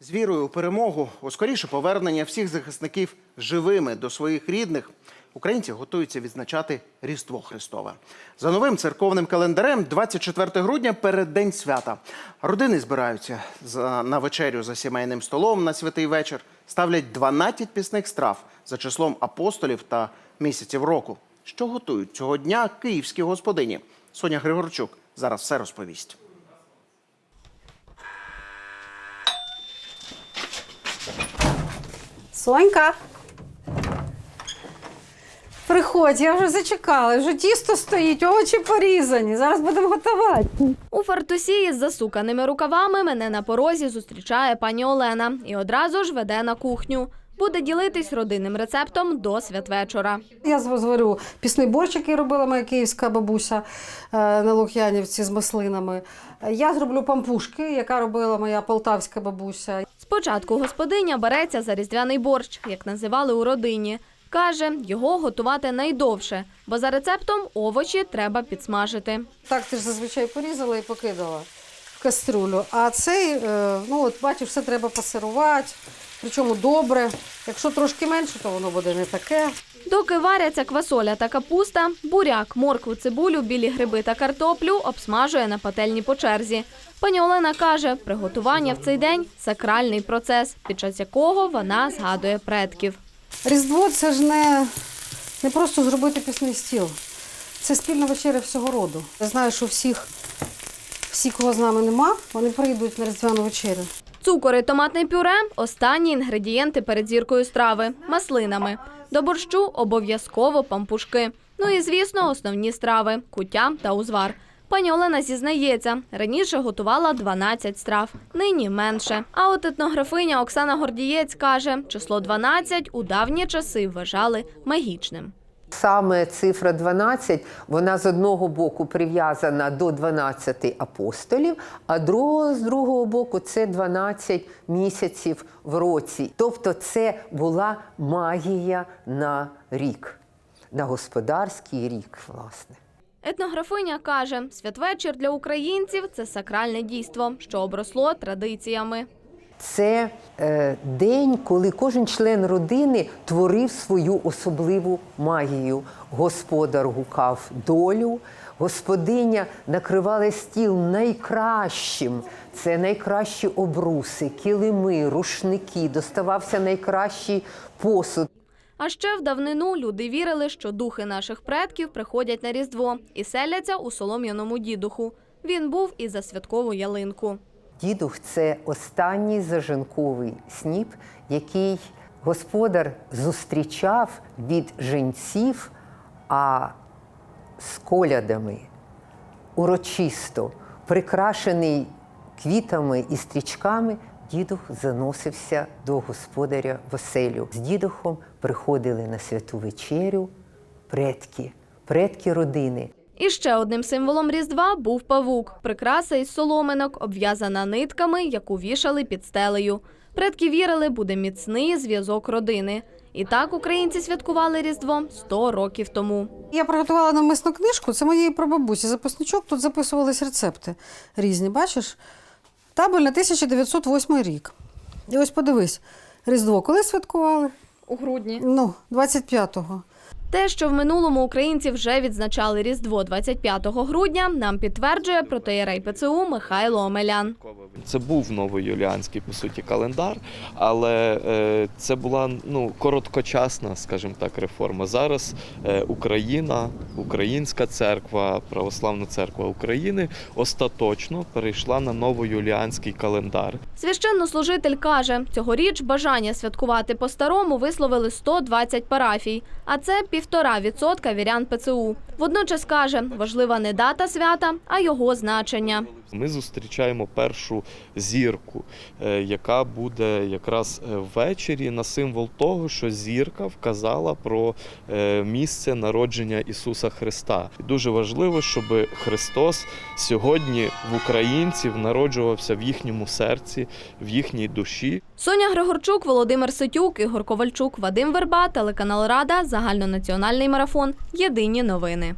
З вірою у перемогу, у скоріше повернення всіх захисників живими до своїх рідних, українці готуються відзначати Різдво Христове. За новим церковним календарем, 24 грудня переддень свята. Родини збираються на вечерю за сімейним столом на святий вечір, ставлять 12 пісних страв за числом апостолів та місяців року. Що готують цього дня київські господині? Соня Григорчук зараз все розповість. Сонька. Приходь, я вже зачекала, вже тісто стоїть, овочі порізані. Зараз будемо готувати. У фартусі із засуканими рукавами мене на порозі зустрічає пані Олена і одразу ж веде на кухню. Буде ділитись родинним рецептом до святвечора. Я зварю пісний борщ, який робила моя київська бабуся е, на Лук'янівці з маслинами. Я зроблю пампушки, яка робила моя полтавська бабуся. Спочатку господиня береться за різдвяний борщ, як називали у родині. Каже, його готувати найдовше, бо за рецептом овочі треба підсмажити. Так ти ж зазвичай порізала і покидала в каструлю. А цей, е, ну от бачиш, все треба пасирувати, причому добре. Якщо трошки менше, то воно буде не таке. Доки варяться квасоля та капуста, буряк, моркву, цибулю, білі гриби та картоплю обсмажує на пательні по черзі. Пані Олена каже, приготування в цей день сакральний процес, під час якого вона згадує предків. Різдво це ж не, не просто зробити пісний стіл. Це спільна вечеря всього роду. Я знаю, що всіх, всі, кого з нами нема, вони прийдуть на різдвяну вечерю. Цукор і томатне пюре останні інгредієнти перед зіркою страви маслинами. До борщу обов'язково пампушки. Ну і звісно, основні страви куття та узвар. Пані Олена зізнається, раніше готувала 12 страв, нині менше. А от етнографиня Оксана Гордієць каже, число 12 у давні часи вважали магічним. Саме цифра 12, вона з одного боку прив'язана до 12 апостолів, а другого, з другого боку це 12 місяців в році. Тобто це була магія на рік, на господарський рік, власне. Етнографиня каже, святвечір для українців це сакральне дійство, що обросло традиціями. Це е, день, коли кожен член родини творив свою особливу магію. Господар гукав долю, господиня накривала стіл найкращим. Це найкращі обруси, килими, рушники, доставався найкращий посуд. А ще в давнину люди вірили, що духи наших предків приходять на Різдво і селяться у солом'яному дідуху. Він був і за святкову ялинку. Дідух це останній зажинковий сніп, який господар зустрічав від женців, а з колядами урочисто, прикрашений квітами і стрічками, дідух заносився до господаря в оселю. З дідухом приходили на святу вечерю предки, предки родини. І ще одним символом Різдва був павук, прикраса із соломинок, обв'язана нитками, яку вішали під стелею. Предки вірили, буде міцний зв'язок родини. І так українці святкували Різдво 100 років тому. Я приготувала навмисну книжку, це моєї прабабусі. Записничок, тут записувались рецепти різні. Бачиш? Табель на 1908 рік. І ось подивись, Різдво коли святкували? У грудні. Ну, 25-го. Те, що в минулому українці вже відзначали Різдво 25 грудня, нам підтверджує протоєрей ПЦУ Михайло Омелян. Це був новоюліанський по суті календар, але е, це була ну короткочасна, скажімо так, реформа. Зараз е, Україна, Українська церква, Православна церква України остаточно перейшла на новоюліанський календар. Священнослужитель каже, цьогоріч бажання святкувати по-старому висловили 120 парафій, а це півтора відсотка вірян ПЦУ. Водночас каже, важлива не дата свята, а його значення. Ми зустрічаємо першу зірку, е, яка буде якраз е, ввечері на символ того, що зірка вказала про е, місце народження Ісуса Христа. І дуже важливо, щоб Христос сьогодні в українців народжувався в їхньому серці, в їхній душі. Соня Григорчук, Володимир Ситюк, Ігор Ковальчук, Вадим Верба, телеканал Рада, загальнонаціональний марафон. Єдині новини.